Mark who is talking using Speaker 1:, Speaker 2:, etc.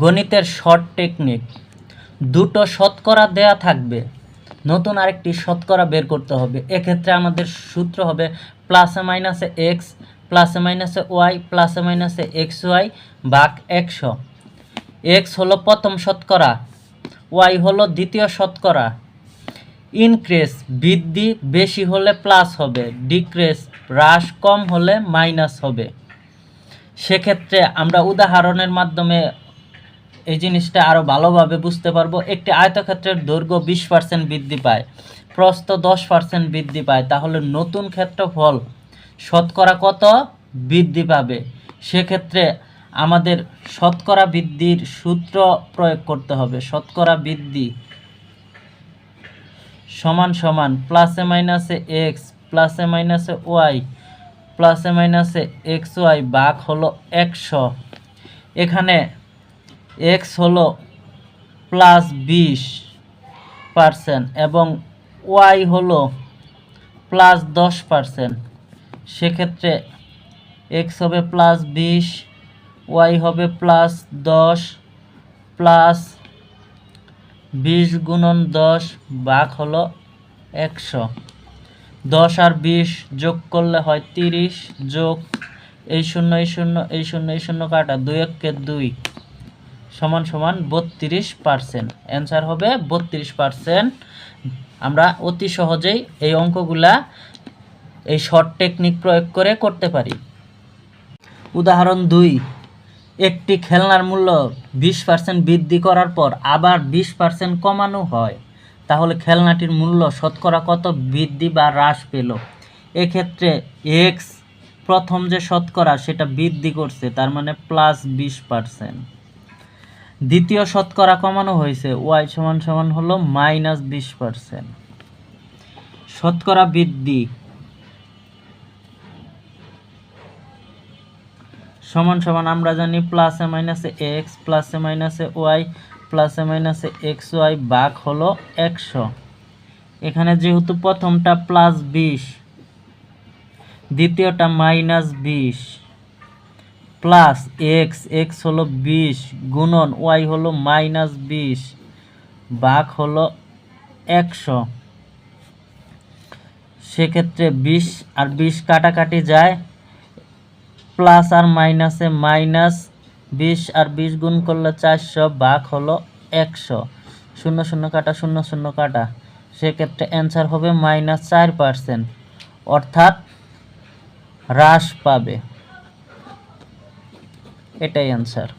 Speaker 1: গণিতের short technique দুটো শতকরা দেয়া থাকবে। নতুন আরেকটি শতকরা বের করতে হবে। এক্ষেত্রে আমাদের সূত্র হবে প্লাসে মাইনাসে এক্স প্লাসে মাইনাসে ওয়াই প্লাসে মাইনাসে এক্স ওয়াই ভাগ একশো। এক্স হলো প্রথম শতকরা ওয়াই হলো দ্বিতীয় শতকরা। ইনক্রিজ বৃদ্ধি বেশি হলে প্লাস হবে ডিক্রেস হ্রাস কম হলে মাইনাস হবে। সেক্ষেত্রে আমরা উদাহরণের মাধ্যমে এই জিনিসটা আরও ভালোভাবে বুঝতে পারব। একটি আয়তক্ষেত্রের দৈর্ঘ্য বিশ পার্সেন্ট বৃদ্ধি পায়, প্রস্থ দশ পার্সেন্ট বৃদ্ধি পায়, তাহলে নতুন ক্ষেত্রফল শতকরা কত বৃদ্ধি পাবে? সেক্ষেত্রে আমাদের শতকরা বৃদ্ধির সূত্র প্রয়োগ করতে হবে। শতকরা বৃদ্ধি সমান সমান প্লাসে মাইনাসে এক্স প্লাসে মাইনাসে ওয়াই প্লাসে মাইনাসে এক্স ওয়াই বাঘ হলো একশো। এখানে এক্স হলো প্লাস বিশ পার্সেন্ট এবং ওয়াই হলো প্লাস দশ পার্সেন্ট সেক্ষেত্রে এক্স হবে প্লাস বিশ ওয়াই হবে প্লাস দশ প্লাস বিশ গুণন দশ ভাগ হলো একশো। দশ আর বিশ যোগ করলে হয় তিরিশ, যোগ এই শূন্য এই শূন্য এই শূন্য এই শূন্য কাটা দুই এককে দুই। সমান সমান বত্রিশ পার্সেন্ট। অ্যান্সার হবে বত্রিশ পার্সেন্ট। আমরা অতি সহজেই এই অঙ্কগুলা, এই শর্ট টেকনিক প্রয়োগ করে করতে পারি। উদাহরণ দুই, একটি খেলনার মূল্য বিশ পার্সেন্ট বৃদ্ধি করার পর আবার বিশ পার্সেন্ট কমানো হয়। তাহলে খেলনাটির মূল্য শতকরা কত বৃদ্ধি বা হ্রাস পেল? এক্ষেত্রে এক্স প্রথম যে শতকরা সেটা বৃদ্ধি করছে, তার মানে প্লাস বিশ পার্সেন্ট। দ্বিতীয় শতকরা কমানো হয়েছে, ওয়াই সমান সমান হলো মাইনাস বিশ পার্সেন্ট। শতকরা বৃদ্ধি সমান সমান আমরা জানি প্লাসে মাইনাসে এক্স প্লাসে মাইনাসে ওয়াই প্লাসে মাইনাসে এক্স ওয়াই বাঘ হলো একশো। এখানে যেহেতু প্রথমটা প্লাস বিশ, দ্বিতীয়টা মাইনাস বিশ। প্লাস এক্স এক্স হলো বিশ, গুণন ওয়াই হলো মাইনাস বিশ বাঘ হলো একশো। সেক্ষেত্রে বিশ আর বিশ কাটাকাটি যায়, প্লাস আর মাইনাসে মাইনাস বিশ আর বিশ গুণ করলে চারশো, ভাগ হলো একশো। শূন্য শূন্য কাটা, শূন্য শূন্য কাটা। সেক্ষেত্রে অ্যান্সার হবে মাইনাস চার পার্সেন্ট অর্থাৎ হ্রাস পাবে। এটাই অ্যান্সার